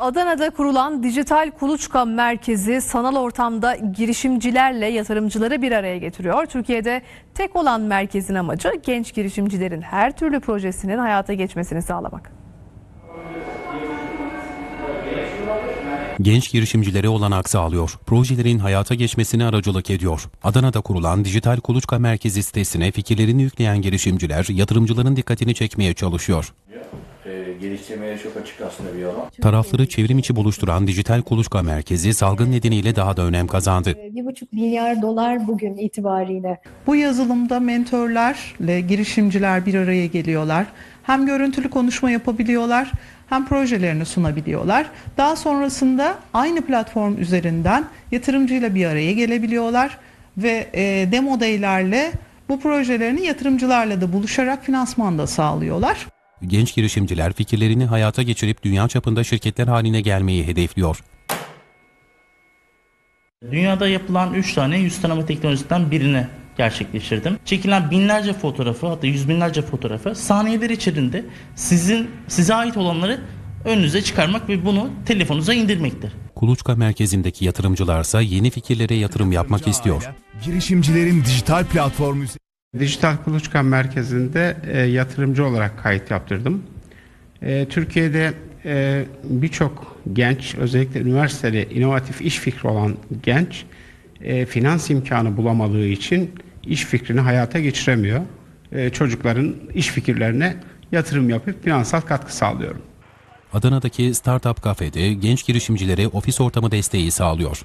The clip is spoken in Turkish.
Adana'da kurulan Dijital Kuluçka Merkezi sanal ortamda girişimcilerle yatırımcıları bir araya getiriyor. Türkiye'de tek olan merkezin amacı genç girişimcilerin her türlü projesinin hayata geçmesini sağlamak. Genç girişimcilere olanak sağlıyor. Projelerin hayata geçmesine aracılık ediyor. Adana'da kurulan Dijital Kuluçka Merkezi sitesine fikirlerini yükleyen girişimciler yatırımcıların dikkatini çekmeye çalışıyor. Geliştirmeye çok açık aslında bir alan. Tarafları çevrim içi buluşturan Dijital Kuluçka Merkezi salgın nedeniyle daha da önem kazandı. 1,5 milyar dolar bugün itibariyle. Bu yazılımda mentorlarla girişimciler bir araya geliyorlar. Hem görüntülü konuşma yapabiliyorlar hem projelerini sunabiliyorlar. Daha sonrasında aynı platform üzerinden yatırımcıyla bir araya gelebiliyorlar ve e, demo day'lerle bu projelerini yatırımcılarla da buluşarak finansman da sağlıyorlar. Genç girişimciler fikirlerini hayata geçirip dünya çapında şirketler haline gelmeyi hedefliyor. Dünyada yapılan 3 tane yüz tanıma teknolojisinden birini gerçekleştirdim. Çekilen binlerce fotoğrafı hatta yüz binlerce fotoğrafı saniyeler içerisinde sizin size ait olanları önünüze çıkarmak ve bunu telefonunuza indirmektir. Kuluçka Merkezi'ndeki yatırımcılarsa yeni fikirlere yatırım yapmak istiyor. Girişimcilerin dijital platformu Dijital Kuluçka Merkezi'nde e, yatırımcı olarak kayıt yaptırdım. E, Türkiye'de e, birçok genç, özellikle üniversitede inovatif iş fikri olan genç, e, finans imkanı bulamadığı için iş fikrini hayata geçiremiyor. E, çocukların iş fikirlerine yatırım yapıp finansal katkı sağlıyorum. Adana'daki Startup Cafe'de genç girişimcilere ofis ortamı desteği sağlıyor.